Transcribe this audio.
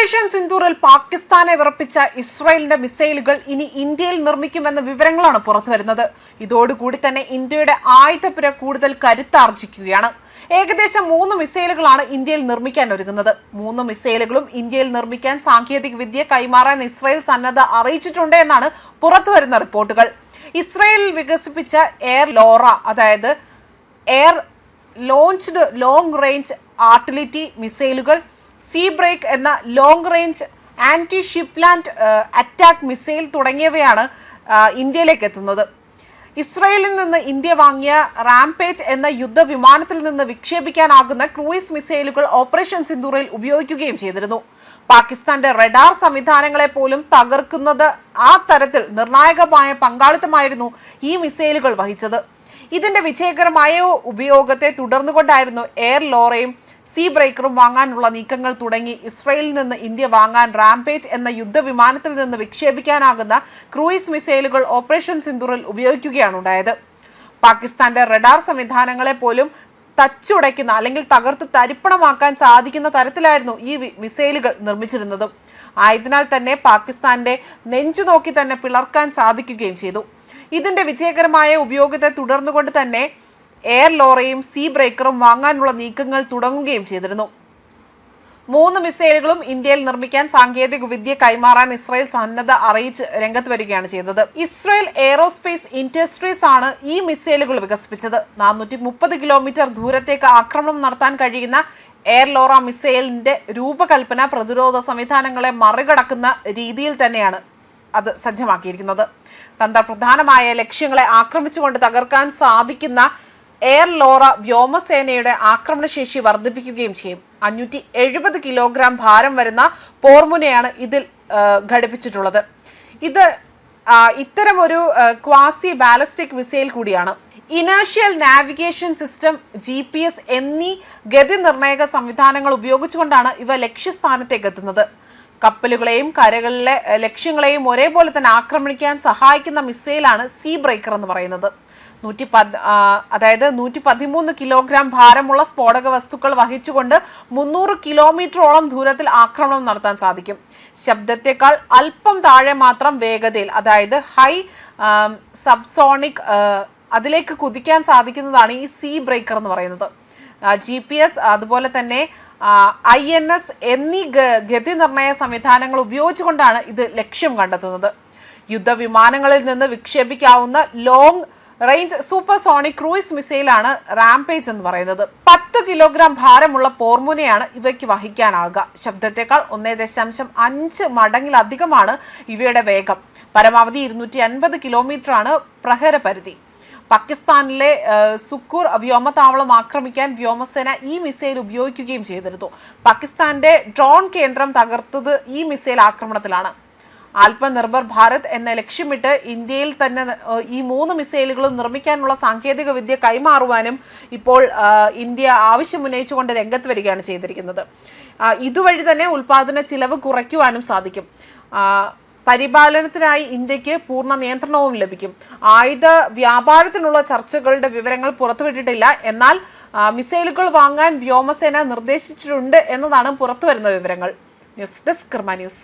Operation സിന്ദൂറിൽ പാകിസ്ഥാനെ വിറപ്പിച്ച ഇസ്രായേലിന്റെ മിസൈലുകൾ ഇനി ഇന്ത്യയിൽ നിർമ്മിക്കുമെന്ന വിവരങ്ങളാണ് പുറത്തുവരുന്നത്. ഇതോടുകൂടി തന്നെ ഇന്ത്യയുടെ ആയുധപുര കൂടുതൽ കരുത്താർജിക്കുകയാണ്. ഏകദേശം മൂന്ന് മിസൈലുകളാണ് ഇന്ത്യയിൽ നിർമ്മിക്കാൻ ഒരുങ്ങുന്നത്. മൂന്ന് മിസൈലുകളും ഇന്ത്യയിൽ നിർമ്മിക്കാൻ സാങ്കേതിക വിദ്യ കൈമാറാൻ ഇസ്രായേൽ സന്നദ്ധ അറിയിച്ചിട്ടുണ്ട് എന്നാണ് പുറത്തുവരുന്ന റിപ്പോർട്ടുകൾ. ഇസ്രായേലിൽ വികസിപ്പിച്ച എയർ ലോറ അതായത് air launched long range artillery മിസൈലുകൾ സീ ബ്രേക്ക് എന്ന long range anti ship land attack missile തുടങ്ങിയവയാണ് ഇന്ത്യയിലേക്ക് എത്തുന്നത്. ഇസ്രയേലിൽ നിന്ന് ഇന്ത്യ വാങ്ങിയ റാംപേജ് എന്ന യുദ്ധവിമാനത്തിൽ നിന്ന് വിക്ഷേപിക്കാനാകുന്ന ക്രൂയിസ് മിസൈലുകൾ ഓപ്പറേഷൻ സിന്ദൂറിൽ ഉപയോഗിക്കുകയും ചെയ്തിരുന്നു. പാകിസ്ഥാന്റെ റഡാർ സംവിധാനങ്ങളെ പോലും തകർക്കുന്നത് ആ തരത്തിൽ നിർണായകമായ പങ്കാളിത്തമായിരുന്നു ഈ മിസൈലുകൾ വഹിച്ചത്. ഇതിന്റെ വിജയകരമായ ഉപയോഗത്തെ തുടർന്നുകൊണ്ടായിരുന്നു എയർ ലോറയും സീ ബ്രേക്കറും വാങ്ങാനുള്ള നീക്കങ്ങൾ തുടങ്ങി. ഇസ്രയേലിൽ നിന്ന് ഇന്ത്യ വാങ്ങാൻ റാംപേജ് എന്ന യുദ്ധവിമാനത്തിൽ നിന്ന് വിക്ഷേപിക്കാനാകുന്ന ക്രൂയിസ് മിസൈലുകൾ ഓപ്പറേഷൻ സിന്ദൂറിൽ ഉപയോഗിക്കുകയാണ് ഉണ്ടായത് പാകിസ്ഥാന്റെ റഡാർ സംവിധാനങ്ങളെ പോലും തച്ചുടയ്ക്കുന്ന അല്ലെങ്കിൽ തകർത്ത് തരിപ്പണമാക്കാൻ സാധിക്കുന്ന തരത്തിലായിരുന്നു ഈ മിസൈലുകൾ നിർമ്മിച്ചിരുന്നത്. ആയതിനാൽ തന്നെ പാകിസ്ഥാന്റെ നെഞ്ചു നോക്കി തന്നെ പിളർക്കാൻ സാധിക്കുകയും ചെയ്തു. ഇതിന്റെ വിജയകരമായ ഉപയോഗത്തെ തുടർന്നുകൊണ്ട് തന്നെ എയർ ലോറയും സീ ബ്രേക്കറും വാങ്ങാനുള്ള നീക്കങ്ങൾ തുടങ്ങുകയും ചെയ്തിരുന്നു. മൂന്ന് മിസൈലുകളും ഇന്ത്യയിൽ നിർമ്മിക്കാൻ സാങ്കേതിക വിദ്യ കൈമാറാൻ ഇസ്രായേൽ സന്നദ്ധ അറിയിച്ച് രംഗത്ത് വരികയാണ് ചെയ്തത്. ഇസ്രായേൽ എയറോസ്പേസ് ഇൻഡസ്ട്രീസ് ആണ് ഈ മിസൈലുകൾ വികസിപ്പിച്ചത്. നാനൂറ്റി മുപ്പത് കിലോമീറ്റർ ദൂരത്തേക്ക് ആക്രമണം നടത്താൻ കഴിയുന്ന എയർ ലോറ മിസൈലിന്റെ രൂപകൽപ്പന പ്രതിരോധ സംവിധാനങ്ങളെ മറികടക്കുന്ന രീതിയിൽ തന്നെയാണ് അത് സജ്ജമാക്കിയിരിക്കുന്നത്. തന്ത്രപ്രധാനമായ ലക്ഷ്യങ്ങളെ ആക്രമിച്ചുകൊണ്ട് തകർക്കാൻ സാധിക്കുന്ന എയർ ലോറ വ്യോമസേനയുടെ ആക്രമണശേഷി വർദ്ധിപ്പിക്കുകയും ചെയ്യും. അഞ്ഞൂറ്റി എഴുപത് കിലോഗ്രാം ഭാരം വരുന്ന പോർമുനയാണ് ഇതിൽ ഘടിപ്പിച്ചിട്ടുള്ളത്. ഇത് ഇത്തരമൊരു ക്വാസി ബാലസ്റ്റിക് മിസൈൽ കൂടിയാണ്. Inertial navigation system G P S എന്നീ ഗതി നിർണായക സംവിധാനങ്ങൾ ഉപയോഗിച്ചുകൊണ്ടാണ് ഇവ ലക്ഷ്യസ്ഥാനത്തേക്ക് എത്തുന്നത്. കപ്പലുകളെയും കരകളിലെ ലക്ഷ്യങ്ങളെയും ഒരേപോലെ തന്നെ ആക്രമിക്കാൻ സഹായിക്കുന്ന മിസൈലാണ് സീ ബ്രേക്കർ എന്ന് പറയുന്നത്. നൂറ്റി പത് അതായത് നൂറ്റി പതിമൂന്ന് കിലോഗ്രാം ഭാരമുള്ള സ്ഫോടക വസ്തുക്കൾ വഹിച്ചുകൊണ്ട് മുന്നൂറ് കിലോമീറ്ററോളം ദൂരത്തിൽ ആക്രമണം നടത്താൻ സാധിക്കും. ശബ്ദത്തെക്കാൾ അല്പം താഴെ മാത്രം വേഗതയിൽ അതായത് ഹൈ സബ്സോണിക് അതിലേക്ക് കുതിക്കാൻ സാധിക്കുന്നതാണ് ഈ സീ ബ്രേക്കർ എന്ന് പറയുന്നത്. ജി അതുപോലെ തന്നെ ഐ എൻ എസ് എന്നീ ഗതിനിർണയ ഗതി നിർണയ സംവിധാനങ്ങൾ ഉപയോഗിച്ചുകൊണ്ടാണ് ഇത് ലക്ഷ്യം കണ്ടെത്തുന്നത്. യുദ്ധവിമാനങ്ങളിൽ നിന്ന് വിക്ഷേപിക്കാവുന്ന ലോങ് റേഞ്ച് സൂപ്പർസോണിക് ക്രൂയിസ് മിസൈലാണ് റാംപേജ് എന്ന് പറയുന്നത്. പത്ത് കിലോഗ്രാം ഭാരമുള്ള പോർമുനയാണ് ഇവയ്ക്ക് വഹിക്കാനാകുക ശബ്ദത്തെക്കാൾ ഒന്നേ ദശാംശം അഞ്ച് മടങ്ങിലധികമാണ് ഇവയുടെ വേഗം. പരമാവധി ഇരുന്നൂറ്റി അൻപത് കിലോമീറ്ററാണ് പ്രഹര പരിധി പാകിസ്ഥാനിലെ സുക്കൂർ വ്യോമതാവളം ആക്രമിക്കാൻ വ്യോമസേന ഈ മിസൈൽ ഉപയോഗിക്കുകയും ചെയ്തിരുന്നു. പാകിസ്ഥാന്റെ ഡ്രോൺ കേന്ദ്രം തകർത്തത് ഈ മിസൈൽ ആക്രമണത്തിലാണ്. ആത്മനിർഭർ ഭാരത് എന്ന ലക്ഷ്യമിട്ട് ഇന്ത്യയിൽ തന്നെ ഈ മൂന്ന് മിസൈലുകളും നിർമ്മിക്കാനുള്ള സാങ്കേതിക വിദ്യ കൈമാറുവാനും ഇപ്പോൾ ഇന്ത്യ ആവശ്യമുന്നയിച്ചുകൊണ്ട് രംഗത്ത് വരികയാണ് ചെയ്തിരിക്കുന്നത്. ഇതുവഴി തന്നെ ഉൽപാദന ചിലവ് കുറയ്ക്കുവാനും സാധിക്കും. പരിപാലനത്തിനായി ഇന്ത്യയ്ക്ക് പൂർണ നിയന്ത്രണവും ലഭിക്കും. ആയുധ വ്യാപാരത്തിനുള്ള ചർച്ചകളുടെ വിവരങ്ങൾ പുറത്തുവിട്ടിട്ടില്ല. എന്നാൽ മിസൈലുകൾ വാങ്ങാൻ വ്യോമസേന നിർദ്ദേശിച്ചിട്ടുണ്ട് എന്നതാണ് പുറത്തുവരുന്ന വിവരങ്ങൾ. News desk Karma news.